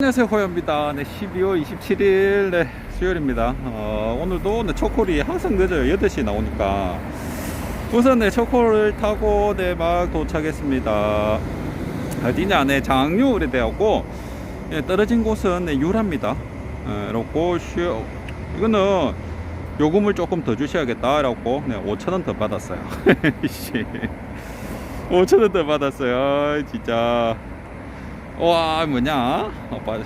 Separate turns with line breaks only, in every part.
안녕하세요 호연입니다. 네 12월 27일 네 수요일입니다. 어, 오늘도 네, 초콜이 항상 늦어요. 8시에 나오니까. 우선 네 초콜을 타고 네 막 도착했습니다. 어디냐 네 장유울에 되었고 예, 떨어진 곳은 네, 유라입니다. 예, 이렇고 쉬어 이거는 요금을 조금 더 주셔야겠다 라고 네 5천원 더 받았어요. 씨. 5천원 더 받았어요. 아, 진짜 와 뭐냐? 어, 빠져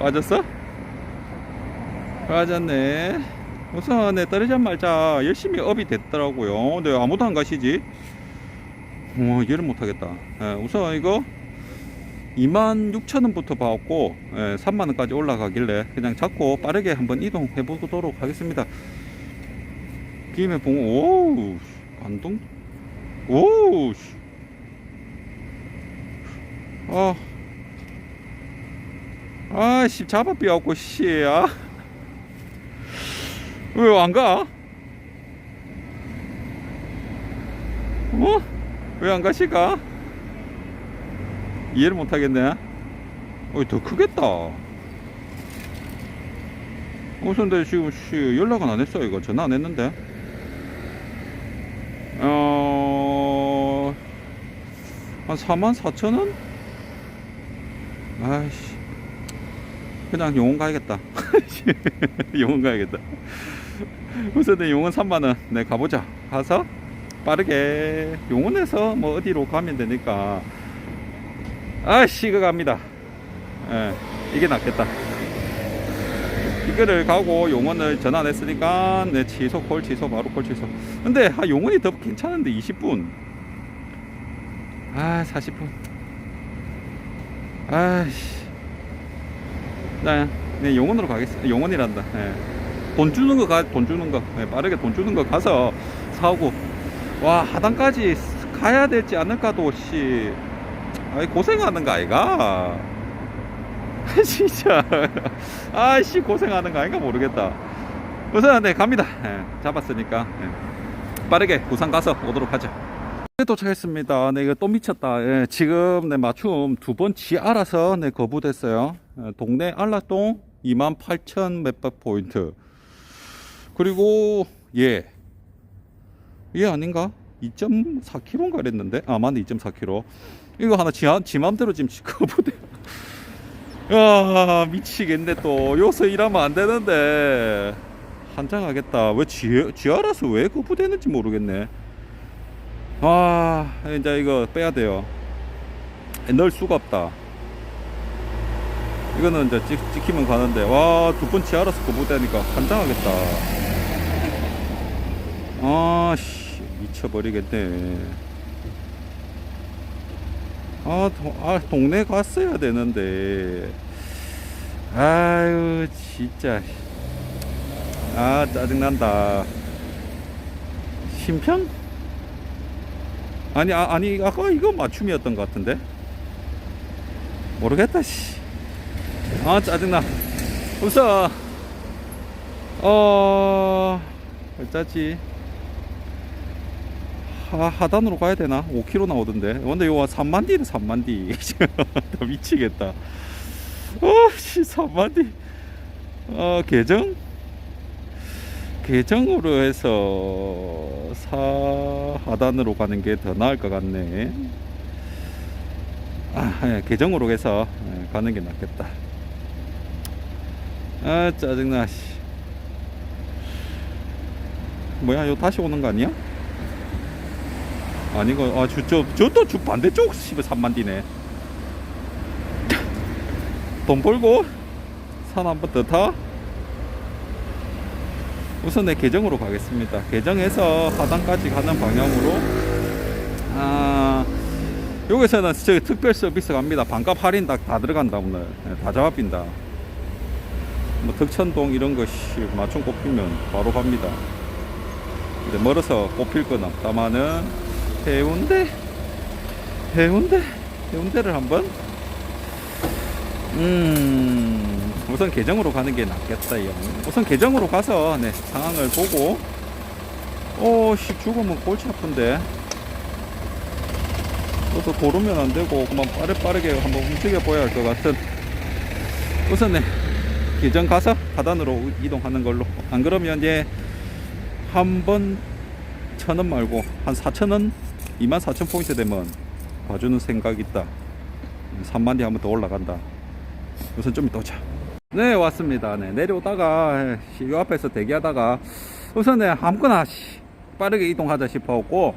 빠졌어? 빠졌네. 우선 네, 떨어지자마자 열심히 업이 됐더라고요. 근데 아무도 안 가시지? 어 이해를 못하겠다. 예, 우선 이거 26,000원부터 받았고 예, 3만원까지 올라가길래 그냥 잡고 빠르게 한번 이동해 보도록 하겠습니다. 김해 봉 오우 반동? 오우 씨. 어. 아 씨 잡아 삐갖고 씨 야. 왜 안 가? 어? 왜안 가실까? 이해를 못 하겠네. 어, 더 크겠다. 우선 근데 지금 씨 연락은 안 했어 이거 전화 안 했는데. 어. 한 4만 4천 원? 아이씨. 그냥 용원 가야겠다. 용원 가야겠다. 우선 내 용원 3만원. 네, 가보자. 가서 빠르게 용원에서 뭐 어디로 가면 되니까. 아이씨, 이거 갑니다. 예, 이게 낫겠다. 이거를 가고 용원을 전화 안 했으니까 네, 취소, 콜 취소, 바로 콜 취소. 근데 아, 용원이 더 괜찮은데 20분. 아 40분 아이씨. 나 네, 용원으로 가겠습니다 용원이란다. 예. 돈 주는 거 가 돈 주는 거. 예, 빠르게 돈 주는 거 가서 사오고. 와 하단까지 가야 될지 않을까도 씨. 아이 고생하는 거 아이가? 진짜. 아씨 고생하는 거 아닌가 모르겠다. 우선 네 갑니다. 예, 잡았으니까. 예. 빠르게 부산 가서 오도록 하죠. 네, 도착했습니다. 네, 이거 또 미쳤다. 예, 지금 네, 맞춤 두 번 지 알아서 네, 거부됐어요. 예, 동네 안락동 28,000 몇백 포인트. 그리고 예. 얘 아닌가? 2.4km인가 그랬는데? 아, 맞네. 2.4km. 이거 하나 지, 지 맘대로 지금 거부돼. 야, 미치겠네 또. 여기서 일하면 안 되는데. 한장하겠다. 왜 지, 지 알아서 왜 거부되는지 모르겠네. 아 이제 이거 빼야 돼요. 넣을 수가 없다. 이거는 이제 찍, 찍히면 가는데. 와 두 번 치알아서 거부되니까 환장하겠다. 아씨 미쳐버리겠네. 아, 도, 아 동네 갔어야 되는데. 아유 진짜. 아 짜증난다. 심평? 아니 아, 아니 아까 이거 맞춤이었던 것 같은데? 모르겠다 씨 아 짜증나. 우선 어 얼짜지. 하, 하단으로 가야 되나? 5km 나오던데. 근데 이거 3만 디는 3만 디. 미치겠다. 어씨 3만 디어 계정 계정으로 해서 사 하단으로 가는 게 더 나을 것 같네. 아, 예, 계정으로 해서 예, 가는 게 낫겠다. 아, 짜증나, 씨. 뭐야, 이거 다시 오는 거 아니야? 아니고, 아, 저또 주 반대쪽, 씨발, 3만 디네. 돈 벌고, 산 한 번 더 타? 우선 내 계정으로 가겠습니다. 계정에서 하단까지 가는 방향으로 아 여기서는 저기 특별 서비스 갑니다. 반값 할인 다, 다 들어간다 오늘 네, 다 잡아빈다. 뭐 덕천동 이런 것이 맞춤 꼽히면 바로 갑니다. 근데 멀어서 꼽힐 건 없다마는 해운대 해운대 해운대를 한번 음 우선 계정으로 가는 게 낫겠다 요 우선 계정으로 가서 네 상황을 보고. 오씨 죽으면 골치 아픈데. 그래서 고르면 안 되고 그만 빠르 빠르게 한번 움직여 보여야 할 것 같은. 우선 네 기전 가서 하단으로 이동하는 걸로. 안 그러면 이제 한 번 천 원 말고 한 사천 원? 2만 4천 포인트 되면 봐주는 생각 있다. 3만 뒤 한번 더 올라간다. 우선 좀 이따 오자 네 왔습니다. 네 내려오다가 이 앞에서 대기하다가 우선은 아무거나 씨, 빠르게 이동하자 싶어갖고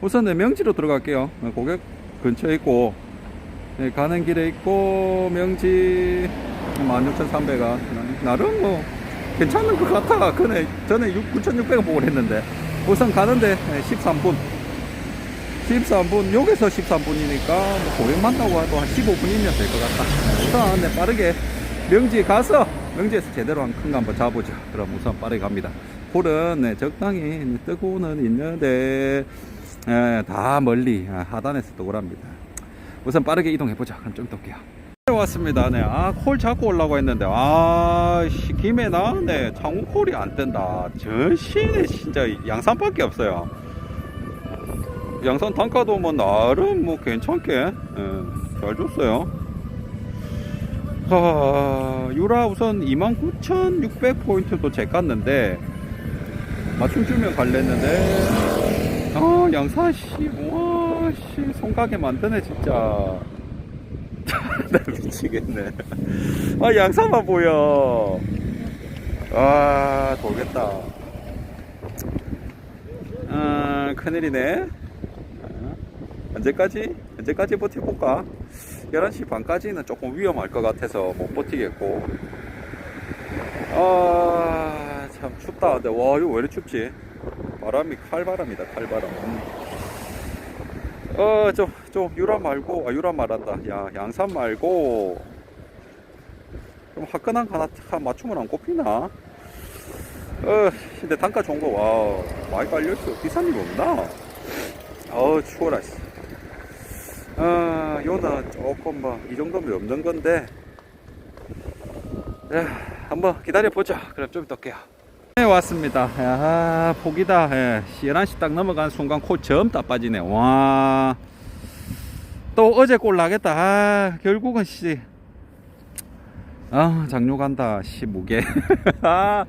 우선은 명지로 들어갈게요. 네, 고객 근처에 있고 네, 가는 길에 있고 명지 16,300원. 나름 뭐 괜찮은 것 같아. 그네 전에 9,600원 보고 했는데. 우선 가는데 13분. 13분 여기서 13분이니까 뭐 고객 만나고 해도 한 15분이면 될 것 같다. 우선 네, 빠르게 명지 가서 명지에서 제대로 한 큰 거 한번 잡아보죠. 그럼 우선 빠르게 갑니다. 홀은 네, 적당히 뜨고는 있는데 예, 다 멀리 아, 하단에서 뜨고랍니다. 우선 빠르게 이동해보자 그럼 좀 이따 올게요. 네, 왔습니다. 네, 아, 콜 잡고 올라고 했는데 아, 씨, 김해나? 네, 창원 콜이 안 뜬다. 저 시내 진짜 양산밖에 없어요. 양산 단가도 뭐 나름 뭐 괜찮게 예, 잘 줬어요 하, 유라 우선 29,600포인트 도 제 깠는데 맞춤 주면 갈랬는데. 아 양산 씨와 씨 손가게 만드네 진짜. 나 미치겠네. 아 양산만 보여 아 돌겠다. 아 큰일이네. 아, 언제까지? 언제까지 버텨볼까 11시 반까지는 조금 위험할 것 같아서 못 버티겠고 아, 참 춥다. 근데 와, 이거 왜 이렇게 춥지? 바람이 칼바람이다, 칼바람. 음. 어, 좀, 좀, 유라 말고, 아, 유라 말한다. 야, 양산 말고, 좀 화끈한 거 하나, 한 맞춤을 안 꼽히나? 어, 근데 단가 좋은 거, 와, 많이 깔려있어. 비싼 일 없나? 어우, 추워라, 씨. 아, 요는 조금 뭐, 이 정도면 없는 건데, 자, 한번 기다려보자. 그럼 좀 이따 올게요. 네, 왔습니다. 야, 폭이다. 예, 11시 딱 넘어간 순간 코 전다 빠지네. 와. 또 어제 골 나겠다. 아, 결국은 씨. 아, 장료 간다. 씨, 무게. 아,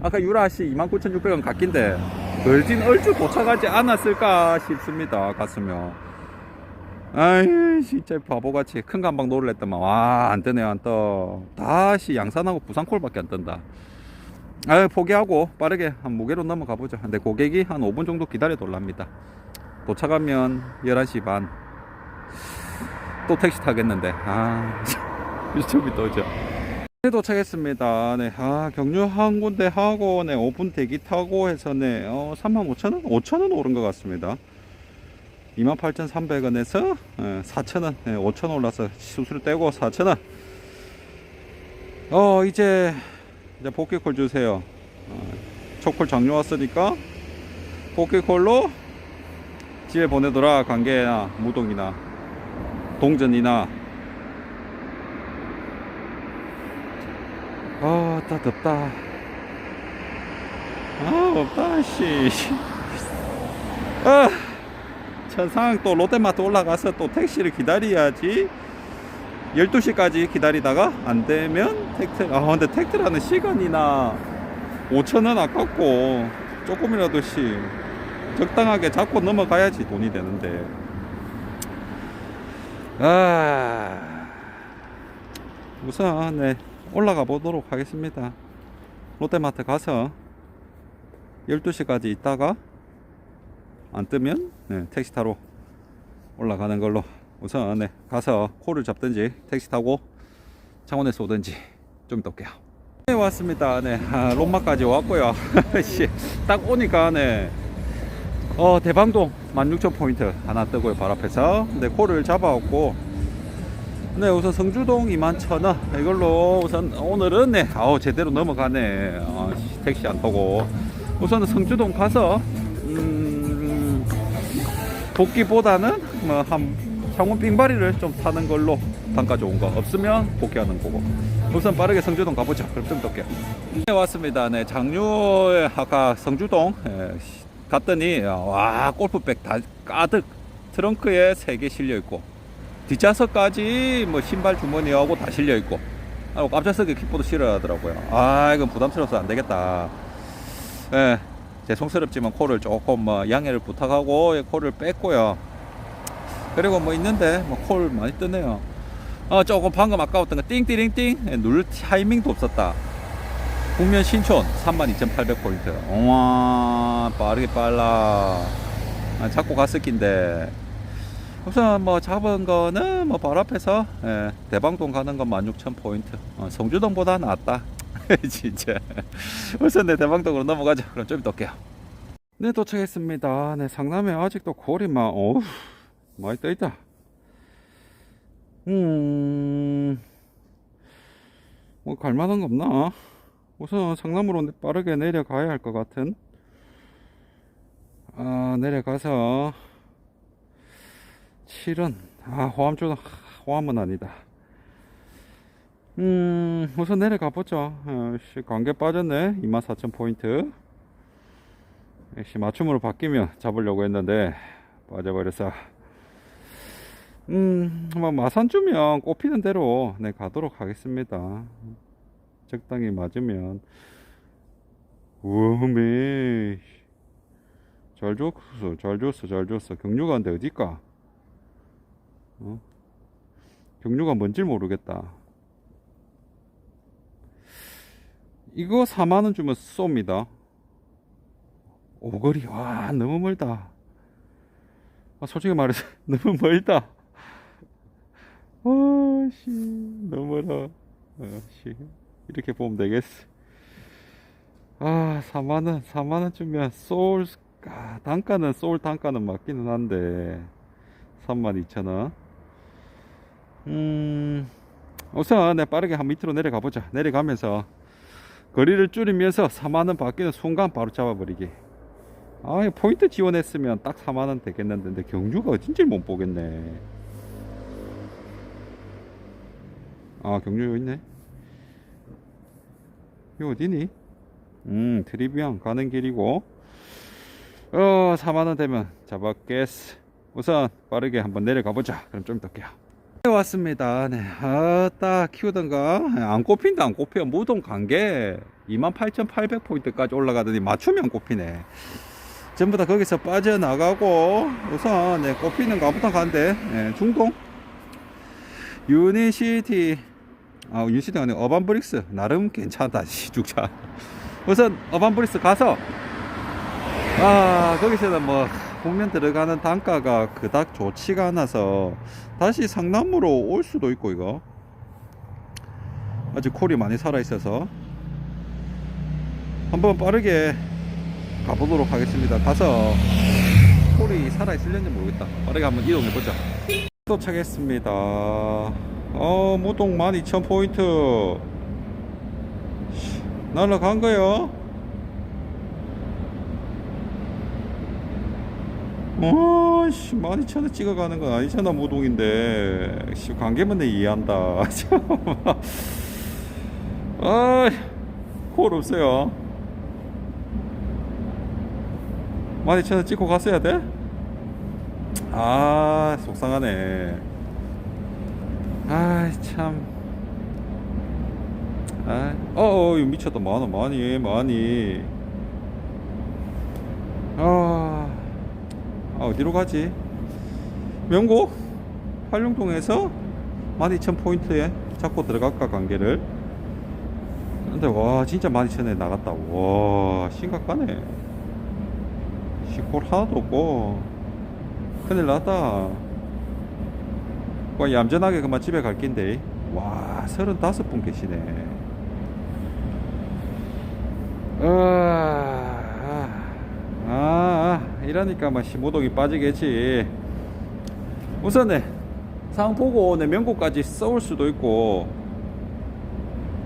아까 유라 씨 29,600원 갓긴데, 걸진 얼추 도착하지 않았을까 싶습니다. 갔으면. 아이 진짜 바보같이 큰 간방 놀랬더만. 와안 뜨네 안떠. 다시 양산하고 부산콜밖에 안 뜬다. 아 포기하고 빠르게 한 무게로 넘어가 보죠 근데 고객이 한 5분 정도 기다려 돌랍니다. 도착하면 11시 반. 또 택시 타겠는데. 아 유튜브 또죠. 네, 도착했습니다. 네, 아, 경유 한 군데 하고, 네, 5분 대기 타고 해서, 네, 어, 35,000원? 5,000원 오른 것 같습니다. 28,300원에서 4,000원, 5,000원 올라서 수수료 떼고 4,000원. 어, 이제, 이제 복귀콜 주세요. 어, 초콜 장료 왔으니까 복귀콜로 집에 보내더라. 관계나 무동이나 동전이나. 아, 따 덥다. 아, 없다, 씨. 아. 천상 또 롯데마트 올라가서 또 택시를 기다려야지. 12시까지 기다리다가 안 되면 택트 아 근데 택트라는 시간이나 5천원 아깝고 조금이라도 씨 적당하게 잡고 넘어가야지 돈이 되는데. 아 우선 네 올라가 보도록 하겠습니다. 롯데마트 가서 12시까지 있다가 안 뜨면 네, 택시 타러 올라가는 걸로 우선 네, 가서 콜을 잡든지 택시 타고 창원에서 오든지 좀 이따 올게요. 네 왔습니다. 네 아, 롬마까지 왔고요. 씨, 딱 오니까 네. 어, 대방동 16,000 포인트 하나 뜨고요 바로 앞에서. 네 콜을 잡아왔고 네 우선 성주동 21,000원. 이걸로 우선 오늘은 네 아우 제대로 넘어가네. 아, 씨, 택시 안 타고. 우선 성주동 가서 음, 복귀보다는 뭐 한 창원 빙바리를 좀 타는 걸로 단가 좋은 거. 없으면 복귀하는 거고. 우선 빠르게 성주동 가보죠 그럼 좀 덥게 네 왔습니다. 네 장류에 아까 성주동 예, 갔더니 와 골프백 다 가득. 트렁크에 3개 실려 있고 뒷좌석까지 뭐 신발 주머니하고 다 실려 있고. 하고 앞좌석에 킥보드 실어야 하더라고요. 아 이건 부담스러워서 안 되겠다. 예 죄송스럽지만 코를 조금 뭐 양해를 부탁하고 예, 코를 뺐고요. 그리고 뭐 있는데 뭐 콜 많이 뜨네요. 어 조금 방금 아까웠던 거 띵띠링띵. 예, 누를 타이밍도 없었다. 국면 신촌 32,800포인트. 와 빠르게 빨라. 아, 잡고 갔을 낀데. 우선 뭐 잡은 거는 뭐 바로 앞에서 예, 대방동 가는 건 16,000포인트. 어, 성주동보다 낫다 진짜. 우선 내 대방동으로 넘어가죠. 그럼 좀 이따 올게요. 네 도착했습니다. 네 상남에 아직도 막 어우 많이 떠있다. 음... 뭐 갈만한 거 없나? 우선 상남으로 빠르게 내려가야 할 것 같은. 아 내려가서 7은 아 호암 쪽 호암은 아니다 음 우선 내려가 보죠 어, 씨, 관계 빠졌네 24,000 포인트 역시 맞춤으로 바뀌면 잡으려고 했는데 빠져버렸어 음, 뭐 마산 주면 꼽히는 대로 네 가도록 하겠습니다. 적당히 맞으면 우메 잘 줬어, 잘 줬어, 잘 줬어. 경유가인데 어디까? 어? 경유가 뭔지 모르겠다. 이거 4만 원 주면 쏩니다. 오거리 와 너무 멀다. 아, 솔직히 말해서 너무 멀다. 아씨 너무 멀어. 아씨 이렇게 보면 되겠어. 아 4만원 4만원 주면 소울 아, 단가는 소울 단가는 맞기는 한데 32,000원 음 우선 내 빠르게 한 밑으로 내려가 보자 내려가면서 거리를 줄이면서 4만원 바뀌는 순간 바로 잡아버리기 아 포인트 지원했으면 딱 4만원 되겠는데 경주가 어딘지 못 보겠네. 아 경주 여기 있네. 이거 어디니? 음 트리비앙 가는 길이고. 어 4만원 되면 잡았겠어. 우선 빠르게 한번 내려가 보자. 그럼 좀 올게요 네, 왔습니다. 네. 아따 키우던가. 안 꼽힌다 안 꼽혀. 무동 관계 28,800포인트까지 올라가더니 안 꼽히네. 전부 다 거기서 빠져나가고 우선 네, 꼽히는 거 아무튼 가는데 네, 중동. 유니시티. 아 유니시티가 아니고 어반브릭스. 나름 괜찮다 시죽차 우선 어반브릭스 가서 아 거기서는 뭐 국면 들어가는 단가가 그닥 좋지가 않아서 다시 상남으로 올 수도 있고 이거. 아직 콜이 많이 살아 있어서. 한번 빠르게 가보도록 하겠습니다. 가서 콜이 살아 있을는지 모르겠다. 빠르게 한번 이동해 보자. 도착했습니다. 어 무동 12,000포인트. 날라간 거요 어씨 12,000원 찍어가는 건 아니잖아 무동인데 씨 관계만 내 이해한다 아콜 없어요 12,000원 찍고 갔어야 돼? 아 속상하네 아참 아, 어, 어, 미쳤다. 많아, 많이, 많이. 아, 아, 어디로 가지? 명곡? 활용동에서 12,000포인트에 잡고 들어갈까, 관계를? 근데, 와, 진짜 12,000에 나갔다. 와, 심각하네. 시골 하나도 없고. 큰일 났다. 와, 얌전하게 그만 집에 갈 낀데. 와, 35분 계시네. 어, 아, 아, 아, 이러니까 뭐 15독이 빠지겠지. 우선 네, 상황 보고 내 명곡까지 써올 수도 있고,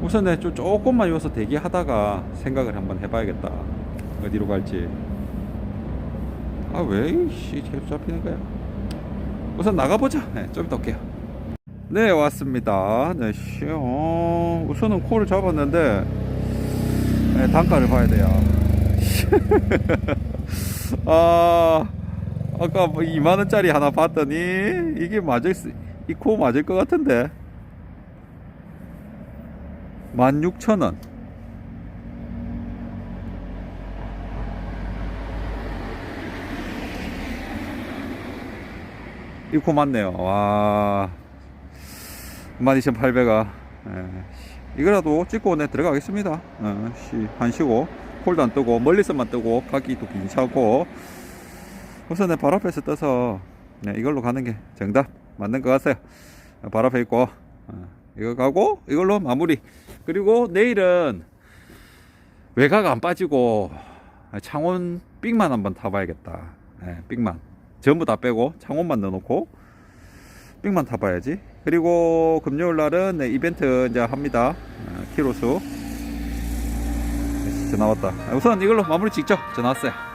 우선 네, 좀 조금만 여기서 대기하다가 생각을 한번 해봐야겠다. 어디로 갈지. 아, 왜, 이씨, 계속 잡히는 거야? 우선 나가보자. 네, 좀 이따 올게요. 네, 왔습니다. 네, 씨, 어, 우선은 콜을 잡았는데, 네, 단가를 봐야 돼요. 아, 아까 뭐 2만원짜리 하나 봤더니 이게 맞을 수, 이코 맞을 것 같은데. 16,000원. 이 코 맞네요. 와 12,800원. 예. 이거라도 찍고 내 들어가겠습니다. 어, 시, 한 쉬고 홀도 안 뜨고 멀리서만 뜨고 가기도 괜찮고 우선 내발 앞에서 떠서 네, 이걸로 가는 게 정답. 맞는 것 같아요. 발 앞에 있고. 어, 이거 가고 이걸로 마무리. 그리고 내일은 외곽 안 빠지고 창원 삑만 한번 타봐야겠다. 예, 삑만. 전부 다 빼고 창원만 넣어놓고 삑만 타봐야지. 그리고 금요일 날은 네, 이벤트 이제 합니다. 어, 키로수 전화 왔다. 우선 이걸로 마무리 짓죠. 전화 왔어요